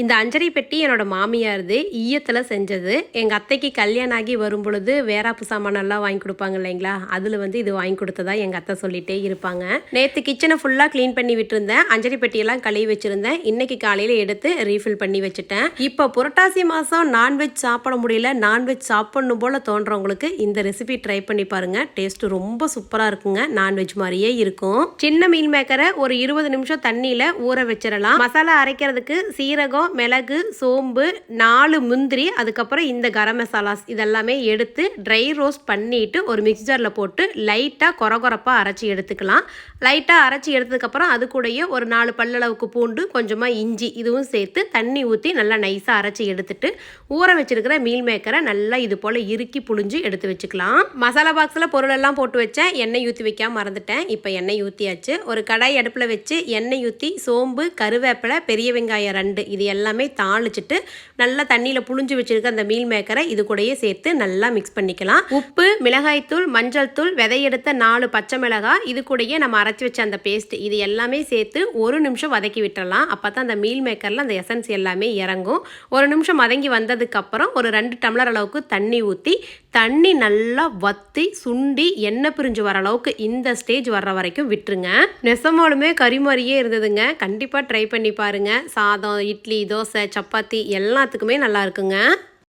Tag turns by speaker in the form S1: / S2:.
S1: இந்த அஞ்சரை பெட்டி என்னோட மாமியாருது ஈயத்தில் செஞ்சது. எங்கள் அத்தைக்கு கல்யாணம் ஆகி வரும் பொழுது வேறாப்பு சாமானெல்லாம் வாங்கி கொடுப்பாங்க இல்லைங்களா? அதில் வந்து இது வாங்கி கொடுத்ததா எங்கள் அத்தை சொல்லிட்டே இருப்பாங்க. நேற்று கிச்சனை ஃபுல்லாக க்ளீன் பண்ணி விட்டுருந்தேன். அஞ்சரை பெட்டியெல்லாம் கழுவி வச்சுருந்தேன். இன்னைக்கு காலையில் எடுத்து ரீஃபில் பண்ணி வச்சுட்டேன். இப்போ புரட்டாசி மாதம் நான்வெஜ் சாப்பிட முடியல. நான்வெஜ் சாப்பிடணும் போல் தோன்றவங்களுக்கு இந்த ரெசிபி ட்ரை பண்ணி பாருங்கள் டேஸ்ட்டு ரொம்ப சூப்பராக இருக்குங்க. நான்வெஜ் மாதிரியே இருக்கும். சின்ன மீன் மேக்கரை ஒரு இருபது நிமிஷம் தண்ணியில் ஊற வச்சிடலாம். மசாலா அரைக்கிறதுக்கு சீரகம் மிளகு சோம்பு நாலு முந்திரி அதுக்கப்புறம் இந்த கரம் மசாலாஸ் இதெல்லாமே எடுத்து ட்ரை ரோஸ்ட் பண்ணிட்டு ஒரு மிக்சரில் போட்டு லைட்டாக கொரகொரப்பாக அரைச்சி எடுத்துக்கலாம். லைட்டாக அரைச்சி எடுத்ததுக்கப்புறம் அது கூடயே ஒரு நாலு பல்லளவுக்கு பூண்டு கொஞ்சமாக இஞ்சி இதுவும் சேர்த்து தண்ணி ஊற்றி நல்லா நைஸாக அரைச்சி எடுத்துட்டு ஊற வச்சிருக்கிற மீல் மேக்கரை நல்லா இது போல் இறுக்கி புழிஞ்சு எடுத்து வச்சுக்கலாம். மசாலா பாக்ஸில் பொருளெல்லாம் போட்டு வச்சேன் எண்ணெய் ஊற்றி வைக்காம மறந்துட்டேன். இப்போ எண்ணெய் ஊற்றியாச்சு ஒரு கடாய் அடுப்பில் வச்சு எண்ணெய் ஊற்றி சோம்பு கருவேப்பிலை பெரிய வெங்காயம் ரெண்டு இது எல்லாமே தாளிச்சிட்டு நல்லா தண்ணியில் புழிஞ்சு வச்சுருக்க அந்த மீல் மேக்கரை இது கூடயே சேர்த்து நல்லா மிக்ஸ் பண்ணிக்கலாம். உப்பு மிளகாய்த்தூள் மஞ்சள் தூள் விதையெடுத்த நாலு பச்சை மிளகாய் இது கூடயே நம்ம அரைச்சி வச்ச அந்த பேஸ்ட் இது எல்லாமே சேர்த்து ஒரு நிமிஷம் வதக்கி விட்டுறலாம். அப்போ தான் அந்த மீல் மேக்கரில் அந்த எசன்ஸ் எல்லாமே இறங்கும். ஒரு நிமிஷம் வதங்கி வந்ததுக்கப்புறம் ஒரு ரெண்டு டம்ளர் அளவுக்கு தண்ணி ஊற்றி தண்ணி நல்லா வத்தி சுண்டி எண்ணெய் பிரிஞ்சு வர அளவுக்கு இந்த ஸ்டேஜ் வர்ற வரைக்கும் விட்டுருங்க. நெசமாலுமே கறி மாதிரியே இருந்ததுங்க. கண்டிப்பாக ட்ரை பண்ணி பாருங்க. சாதம் இட்லி தோசை சப்பாத்தி எல்லாத்துக்குமே நல்லா இருக்குங்க.